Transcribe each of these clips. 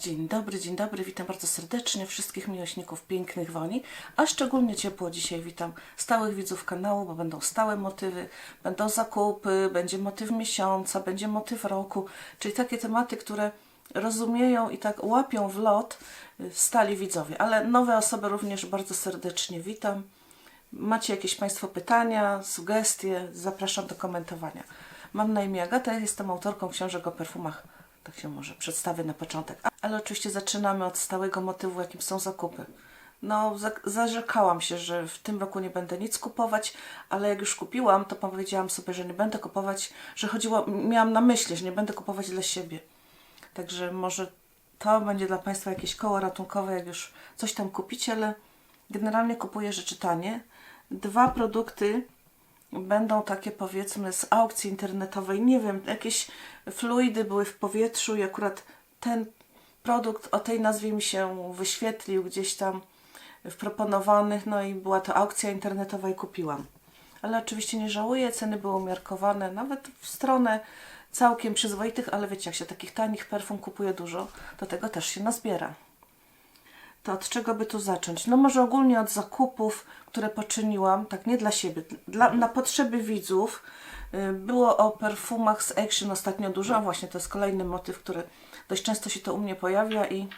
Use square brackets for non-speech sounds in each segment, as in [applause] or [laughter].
Dzień dobry, dzień dobry, witam bardzo serdecznie wszystkich miłośników pięknych woni, a szczególnie ciepło dzisiaj witam stałych widzów kanału, bo będą stałe motywy, będą zakupy, będzie motyw miesiąca, będzie motyw roku, czyli takie tematy, które rozumieją i tak łapią w lot y, stali widzowie, ale nowe osoby również bardzo serdecznie witam. Macie jakieś Państwo pytania, sugestie, zapraszam do komentowania. Mam na imię Agata, jestem autorką książek o perfumach tak się może przedstawię na początek. Ale oczywiście zaczynamy od stałego motywu, jakim są zakupy. No, za- zarzekałam się, że w tym roku nie będę nic kupować, ale jak już kupiłam, to powiedziałam sobie, że nie będę kupować, że chodziło, miałam na myśli, że nie będę kupować dla siebie. Także może to będzie dla Państwa jakieś koło ratunkowe, jak już coś tam kupicie, ale generalnie kupuję rzeczy tanie. Dwa produkty będą takie powiedzmy z aukcji internetowej, nie wiem, jakieś fluidy były w powietrzu i akurat ten produkt o tej nazwie mi się wyświetlił gdzieś tam w proponowanych, no i była to aukcja internetowa i kupiłam. Ale oczywiście nie żałuję, ceny były umiarkowane, nawet w stronę całkiem przyzwoitych, ale wiecie, jak się takich tanich perfum kupuje dużo, to tego też się nazbiera. To od czego by tu zacząć? No może ogólnie od zakupów, które poczyniłam, tak nie dla siebie, dla, na potrzeby widzów. Y, Było o perfumach z Action ostatnio dużo, właśnie to jest kolejny motyw, który dość często się to u mnie pojawia i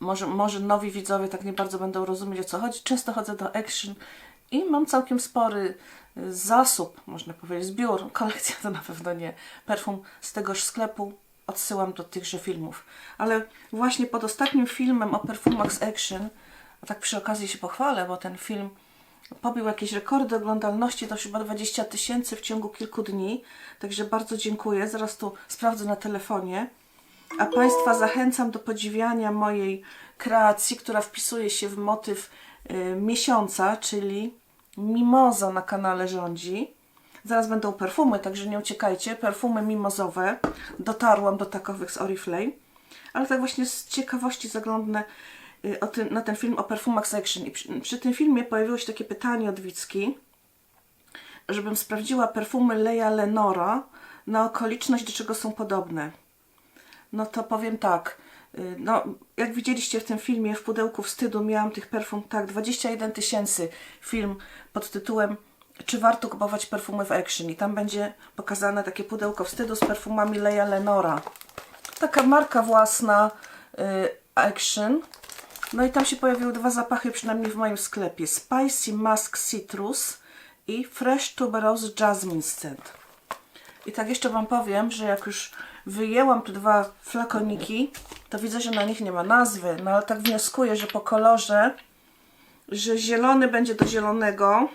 może, może nowi widzowie tak nie bardzo będą rozumieć o co chodzi. Często chodzę do Action i mam całkiem spory y, zasób, można powiedzieć, zbiór, [laughs] kolekcja to na pewno nie, perfum z tegoż sklepu odsyłam do tychże filmów. Ale właśnie pod ostatnim filmem o perfumach Action, a tak przy okazji się pochwalę, bo ten film pobił jakieś rekordy oglądalności, to chyba 20 tysięcy w ciągu kilku dni, także bardzo dziękuję, zaraz tu sprawdzę na telefonie. A Państwa zachęcam do podziwiania mojej kreacji, która wpisuje się w motyw y, miesiąca, czyli mimoza na kanale rządzi. Zaraz będą perfumy, także nie uciekajcie. Perfumy mimozowe. Dotarłam do takowych z Oriflame. Ale tak właśnie z ciekawości zaglądnę y, na ten film o perfumach Section. I przy, przy tym filmie pojawiło się takie pytanie od Wicki, żebym sprawdziła perfumy Leia Lenora na okoliczność, do czego są podobne. No to powiem tak. y, No, jak widzieliście w tym filmie, w pudełku wstydu miałam tych perfum, tak, 21 tysięcy. Film pod tytułem Czy warto kupować perfumy w Action? I tam będzie pokazane takie pudełko wstydu z perfumami Leia Lenora. Taka marka własna y, Action. No i tam się pojawiły dwa zapachy, przynajmniej w moim sklepie. Spicy Musk Citrus i Fresh Tuberose Jasmine Scent. I tak jeszcze Wam powiem, że jak już wyjęłam tu dwa flakoniki, to widzę, że na nich nie ma nazwy. No ale tak wnioskuję, że po kolorze, że zielony będzie do zielonego.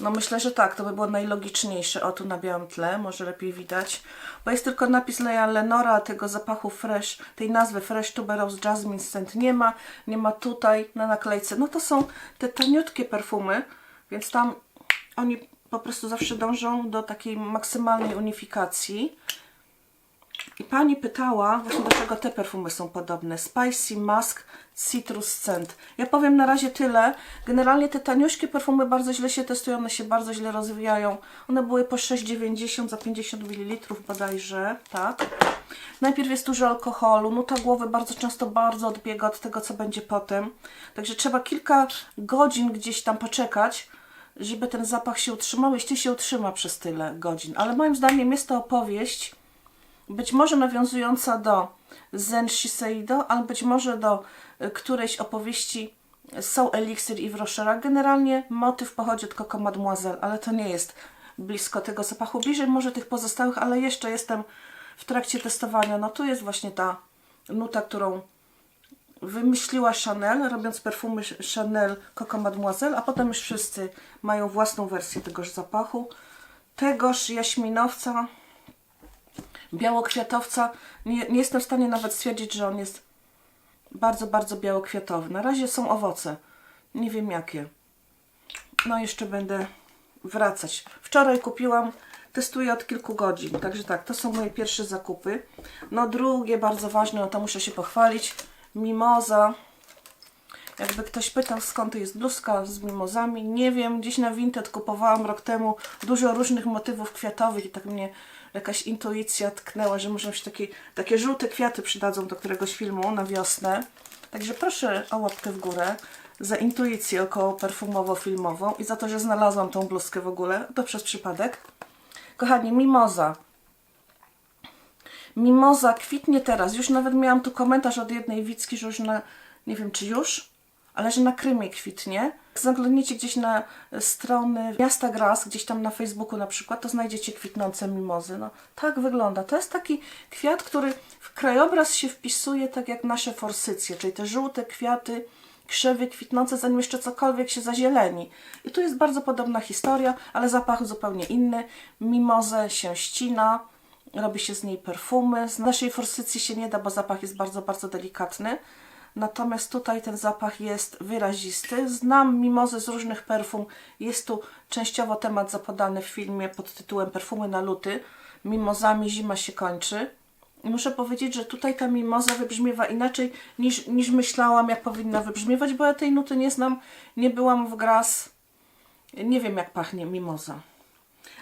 No myślę, że tak, to by było najlogiczniejsze. O, tu na białym tle, może lepiej widać. Bo jest tylko napis Leia Lenora, tego zapachu Fresh, tej nazwy Fresh Tuberose Jasmine Scent nie ma. Nie ma tutaj na naklejce. No to są te taniutkie perfumy, więc tam oni po prostu zawsze dążą do takiej maksymalnej unifikacji. I pani pytała, właśnie do czego te perfumy są podobne. Spicy Musk Citrus Scent. Ja powiem na razie tyle. Generalnie te taniuśkie perfumy bardzo źle się testują, one się bardzo źle rozwijają. One były po 6,90 za 50 ml bodajże, tak. Najpierw jest dużo alkoholu, nuta głowy bardzo często bardzo odbiega od tego, co będzie potem. Także trzeba kilka godzin gdzieś tam poczekać, żeby ten zapach się utrzymał, jeśli się utrzyma przez tyle godzin. Ale moim zdaniem jest to opowieść, być może nawiązująca do Zen Shiseido, ale być może do y, którejś opowieści Soul Elixir i Rochera. Generalnie motyw pochodzi od Coco Mademoiselle, ale to nie jest blisko tego zapachu. Bliżej może tych pozostałych, ale jeszcze jestem w trakcie testowania. No tu jest właśnie ta nuta, którą wymyśliła Chanel, robiąc perfumy Chanel Coco Mademoiselle, a potem już wszyscy mają własną wersję tegoż zapachu. Tegoż jaśminowca, białokwiatowca. Nie, nie jestem w stanie nawet stwierdzić, że on jest bardzo, bardzo białokwiatowy. Na razie są owoce. Nie wiem jakie. No jeszcze będę wracać. Wczoraj kupiłam, testuję od kilku godzin. Także tak, to są moje pierwsze zakupy. No drugie bardzo ważne, no to muszę się pochwalić. Mimoza. Jakby ktoś pytał skąd to jest bluzka z mimozami, nie wiem, gdzieś na Vinted kupowałam rok temu dużo różnych motywów kwiatowych i tak mnie jakaś intuicja tknęła, że może się takie, takie żółte kwiaty przydadzą do któregoś filmu na wiosnę. Także proszę o łapkę w górę za intuicję około perfumowo-filmową i za to, że znalazłam tą bluzkę w ogóle. To przez przypadek. Kochani, mimoza. Mimoza kwitnie teraz. Już nawet miałam tu komentarz od jednej widzki, że już na, nie wiem czy już, ale że na Krymie kwitnie. Zaglądniecie gdzieś na strony Miasta Gras, gdzieś tam na Facebooku na przykład, to znajdziecie kwitnące mimozy. No, tak wygląda. To jest taki kwiat, który w krajobraz się wpisuje tak jak nasze forsycje, czyli te żółte kwiaty, krzewy kwitnące, zanim jeszcze cokolwiek się zazieleni. I tu jest bardzo podobna historia, ale zapach zupełnie inny. Mimozę się ścina, robi się z niej perfumy. Z naszej forsycji się nie da, bo zapach jest bardzo, bardzo delikatny. Natomiast tutaj ten zapach jest wyrazisty. Znam mimozy z różnych perfum. Jest tu częściowo temat zapodany w filmie pod tytułem Perfumy na luty. Mimozami zima się kończy. I muszę powiedzieć, że tutaj ta mimoza wybrzmiewa inaczej niż, niż myślałam, jak powinna wybrzmiewać, bo ja tej nuty nie znam, nie byłam w gras. Nie wiem, jak pachnie mimoza.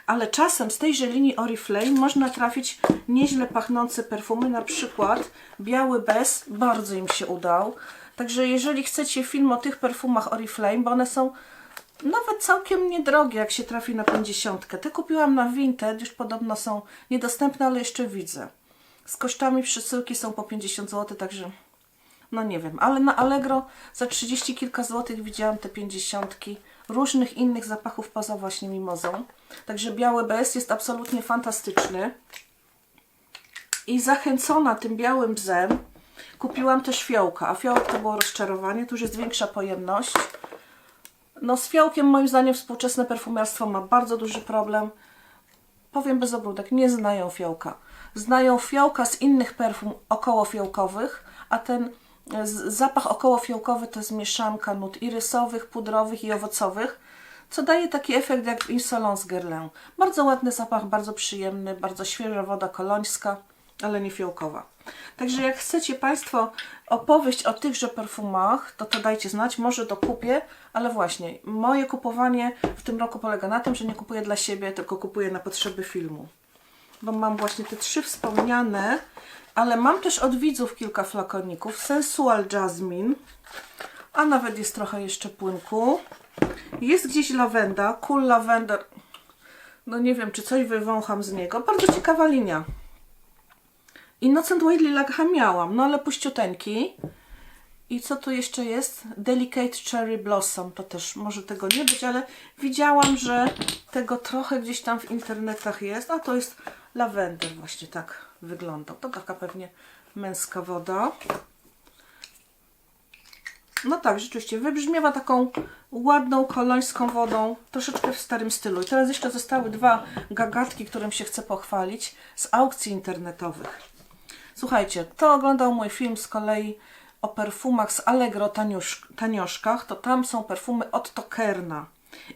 Ale czasem z tejże linii Oriflame można trafić nieźle pachnące perfumy, na przykład Biały Bez, bardzo im się udał. Także jeżeli chcecie film o tych perfumach Oriflame, bo one są nawet całkiem niedrogie, jak się trafi na 50. Te kupiłam na Vinted, już podobno są niedostępne, ale jeszcze widzę. Z kosztami przesyłki są po 50 zł, także no nie wiem, ale na Allegro za 30 kilka złotych widziałam te 50 różnych innych zapachów poza właśnie mimozą. Także biały bez jest absolutnie fantastyczny. I zachęcona tym białym bzem kupiłam też fiołka, a fiołek to było rozczarowanie, tu już jest większa pojemność. No z fiołkiem moim zdaniem współczesne perfumiarstwo ma bardzo duży problem. Powiem bez obróbek, nie znają fiołka. Znają fiołka z innych perfum okołofiołkowych, a ten e, zapach okołofiołkowy to jest mieszanka nut irysowych, pudrowych i owocowych, co daje taki efekt jak w Insolence Guerlain. Bardzo ładny zapach, bardzo przyjemny, bardzo świeża woda kolońska, ale nie fiołkowa. Także jak chcecie Państwo opowieść o tychże perfumach, to to dajcie znać, może dokupię, ale właśnie, moje kupowanie w tym roku polega na tym, że nie kupuję dla siebie, tylko kupuję na potrzeby filmu bo mam właśnie te trzy wspomniane, ale mam też od widzów kilka flakoników. Sensual Jasmine, a nawet jest trochę jeszcze płynku. Jest gdzieś lawenda, Cool Lavender. No nie wiem, czy coś wywącham z niego. Bardzo ciekawa linia. Innocent White Lilac miałam, no ale puściuteńki. I co tu jeszcze jest? Delicate Cherry Blossom. To też może tego nie być, ale widziałam, że tego trochę gdzieś tam w internetach jest. A to jest lawender, właśnie tak wygląda. To taka pewnie męska woda. No tak, rzeczywiście wybrzmiewa taką ładną kolońską wodą, troszeczkę w starym stylu. I teraz jeszcze zostały dwa gagatki, którym się chcę pochwalić z aukcji internetowych. Słuchajcie, kto oglądał mój film z kolei o perfumach z Allegro taniusz, tanioszkach, to tam są perfumy od Tokerna.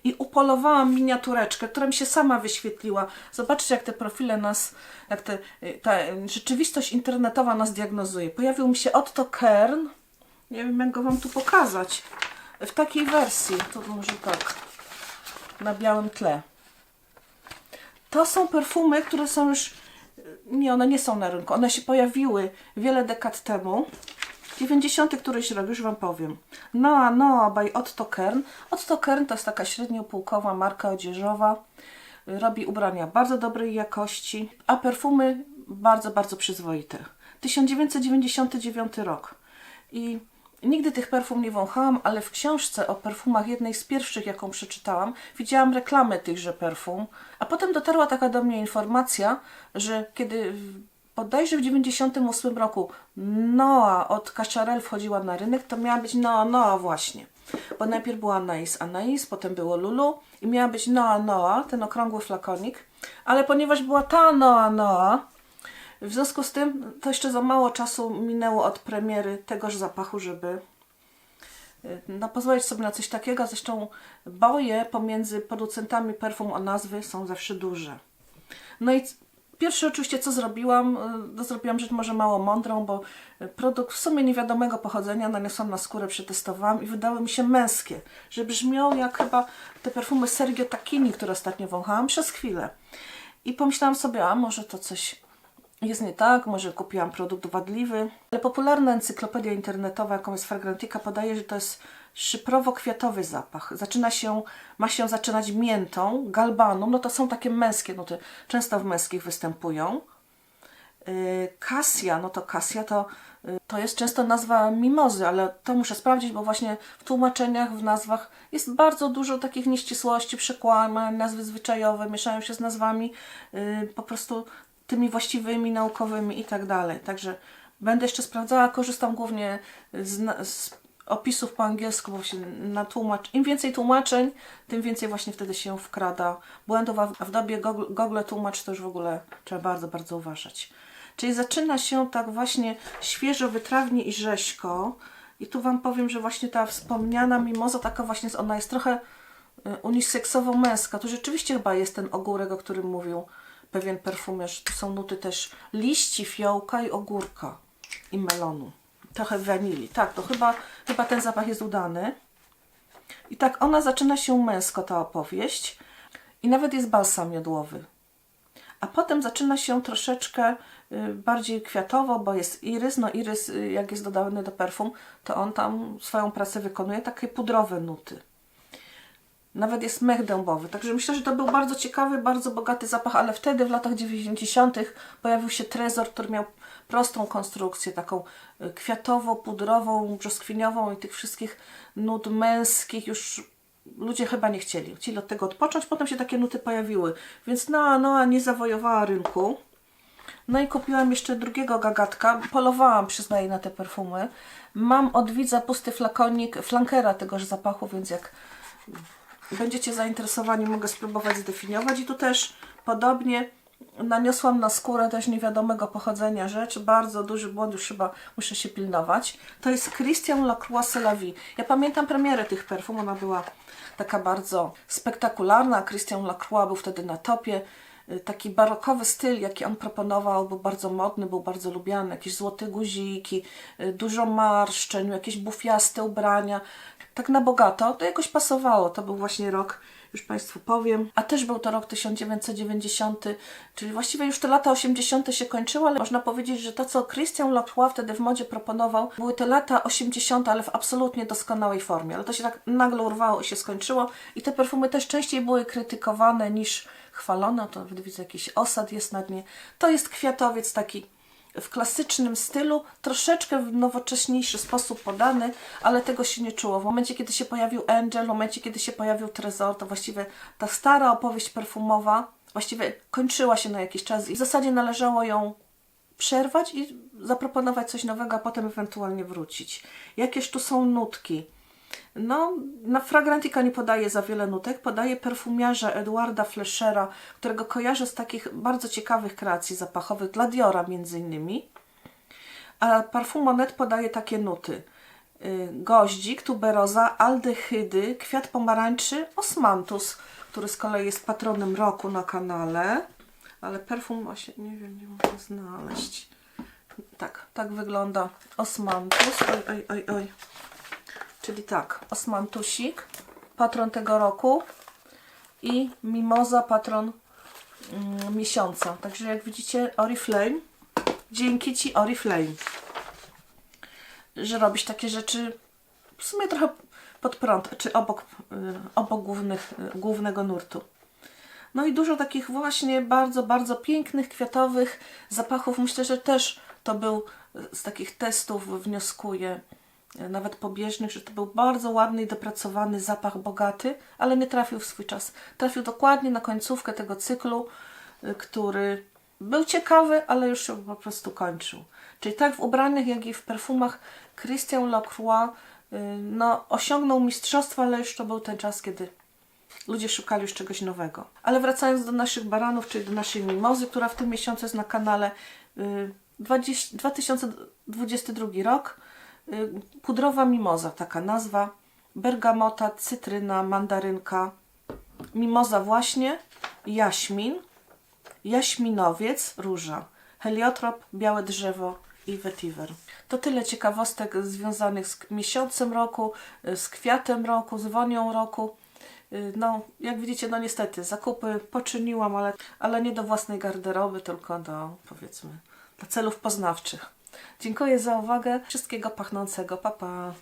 I upolowałam miniatureczkę, która mi się sama wyświetliła. Zobaczcie, jak te profile nas, jak te, y, ta y, rzeczywistość internetowa nas diagnozuje. Pojawił mi się Otto Kern. Nie wiem, jak go Wam tu pokazać. W takiej wersji, to może tak, na białym tle. To są perfumy, które są już. Nie, one nie są na rynku. One się pojawiły wiele dekad temu. 90. któryś rok, już Wam powiem. Noa Noa by Otto Kern. Otto Kern to jest taka średniopółkowa marka odzieżowa. Robi ubrania bardzo dobrej jakości, a perfumy bardzo, bardzo przyzwoite. 1999 rok. I nigdy tych perfum nie wąchałam, ale w książce o perfumach, jednej z pierwszych, jaką przeczytałam, widziałam reklamę tychże perfum, a potem dotarła taka do mnie informacja, że kiedy bodajże w 98 roku Noa od Cacharel wchodziła na rynek, to miała być Noa Noa właśnie. Bo najpierw była Anais Anais, potem było Lulu i miała być Noa Noa, ten okrągły flakonik, ale ponieważ była ta Noa Noa, w związku z tym to jeszcze za mało czasu minęło od premiery tegoż zapachu, żeby y, no, pozwolić sobie na coś takiego. Zresztą boje pomiędzy producentami perfum o nazwy są zawsze duże. No i pierwsze oczywiście co zrobiłam, y, to zrobiłam rzecz może mało mądrą, bo y, produkt w sumie niewiadomego pochodzenia naniosłam na skórę, przetestowałam i wydały mi się męskie, że brzmią jak chyba te perfumy Sergio Tacchini, które ostatnio wąchałam przez chwilę. I pomyślałam sobie, a może to coś jest nie tak, może kupiłam produkt wadliwy. Ale popularna encyklopedia internetowa, jaką jest Fragrantica, podaje, że to jest szyprowo-kwiatowy zapach. Zaczyna się, ma się zaczynać miętą, galbaną, no to są takie męskie nuty, często w męskich występują. Yy, Kasia, no to Kasia to, yy, to jest często nazwa mimozy, ale to muszę sprawdzić, bo właśnie w tłumaczeniach, w nazwach jest bardzo dużo takich nieścisłości, przekłamań, nazwy zwyczajowe mieszają się z nazwami yy, po prostu tymi właściwymi, naukowymi i tak dalej. Także będę jeszcze sprawdzała, korzystam głównie z, z opisów po angielsku, bo się na tłumacz, im więcej tłumaczeń, tym więcej właśnie wtedy się wkrada błędów, a w, w dobie Google, Google tłumacz to już w ogóle trzeba bardzo, bardzo uważać. Czyli zaczyna się tak właśnie świeżo, wytrawnie i rzeźko. I tu Wam powiem, że właśnie ta wspomniana mimoza, taka właśnie, ona jest trochę y, uniseksowo-męska. Tu rzeczywiście chyba jest ten ogórek, o którym mówił pewien perfumiarz. Tu są nuty też liści, fiołka i ogórka i melonu. Trochę wanilii. Tak, to chyba, chyba ten zapach jest udany. I tak ona zaczyna się męsko, ta opowieść. I nawet jest balsam jodłowy. A potem zaczyna się troszeczkę y, bardziej kwiatowo, bo jest irys. No irys, y, jak jest dodany do perfum, to on tam swoją pracę wykonuje, takie pudrowe nuty. Nawet jest mech dębowy. Także myślę, że to był bardzo ciekawy, bardzo bogaty zapach, ale wtedy w latach 90. pojawił się trezor, który miał prostą konstrukcję, taką y, kwiatowo-pudrową, brzoskwiniową i tych wszystkich nut męskich już ludzie chyba nie chcieli. Chcieli od tego odpocząć, potem się takie nuty pojawiły. Więc Noa Noa nie zawojowała rynku. No i kupiłam jeszcze drugiego gagatka. Polowałam, przyznaję, na te perfumy. Mam od widza pusty flakonik flankera tegoż zapachu, więc jak będziecie zainteresowani, mogę spróbować zdefiniować. I tu też podobnie naniosłam na skórę też niewiadomego pochodzenia rzecz. Bardzo duży błąd, już chyba muszę się pilnować. To jest Christian Lacroix Selavi. Ja pamiętam premierę tych perfum, ona była taka bardzo spektakularna. Christian Lacroix był wtedy na topie. Taki barokowy styl, jaki on proponował, był bardzo modny, był bardzo lubiany. Jakieś złote guziki, dużo marszczeń, jakieś bufiaste ubrania. Tak na bogato, to jakoś pasowało. To był właśnie rok, już Państwu powiem. A też był to rok 1990, czyli właściwie już te lata 80. się kończyły, ale można powiedzieć, że to, co Christian Lacroix wtedy w modzie proponował, były te lata 80., ale w absolutnie doskonałej formie. Ale to się tak nagle urwało i się skończyło. I te perfumy też częściej były krytykowane niż chwalone. To widzę, jakiś osad jest na dnie. To jest kwiatowiec taki w klasycznym stylu, troszeczkę w nowocześniejszy sposób podany, ale tego się nie czuło. W momencie, kiedy się pojawił Angel, w momencie, kiedy się pojawił Trezor, to właściwie ta stara opowieść perfumowa właściwie kończyła się na jakiś czas i w zasadzie należało ją przerwać i zaproponować coś nowego, a potem ewentualnie wrócić. Jakież tu są nutki? No, na Fragrantica nie podaje za wiele nutek, podaje perfumiarza Edwarda Fleschera, którego kojarzę z takich bardzo ciekawych kreacji zapachowych, dla Diora między innymi. A Parfumonet podaje takie nuty. Y, Goździk, tuberoza, aldehydy, kwiat pomarańczy, osmantus, który z kolei jest patronem roku na kanale. Ale perfum właśnie, nie wiem, nie mogę znaleźć. Tak, tak wygląda osmantus. Oj, oj, oj, oj. Czyli tak, osmantusik, patron tego roku i mimoza, patron mm, miesiąca. Także jak widzicie, Oriflame, dzięki Ci Oriflame, że robisz takie rzeczy w sumie trochę pod prąd, czy obok, y, obok głównych, y, głównego nurtu. No i dużo takich właśnie bardzo, bardzo pięknych, kwiatowych zapachów. Myślę, że też to był z takich testów wnioskuję, nawet pobieżnych, że to był bardzo ładny i dopracowany zapach bogaty, ale nie trafił w swój czas. Trafił dokładnie na końcówkę tego cyklu, y, który był ciekawy, ale już się po prostu kończył. Czyli tak w ubraniach, jak i w perfumach Christian Lacroix y, no, osiągnął mistrzostwo, ale już to był ten czas, kiedy ludzie szukali już czegoś nowego. Ale wracając do naszych baranów, czyli do naszej mimozy, która w tym miesiącu jest na kanale y, 20, 2022 rok. Y, Pudrowa mimoza, taka nazwa. Bergamota, cytryna, mandarynka. Mimoza właśnie, jaśmin, jaśminowiec, róża, heliotrop, białe drzewo i vetiver. To tyle ciekawostek związanych z miesiącem roku, y, z kwiatem roku, z wonią roku. Y, No, jak widzicie, no niestety, zakupy poczyniłam, ale, ale nie do własnej garderoby, tylko do, powiedzmy, do celów poznawczych. Dziękuję za uwagę. Wszystkiego pachnącego. Pa, pa.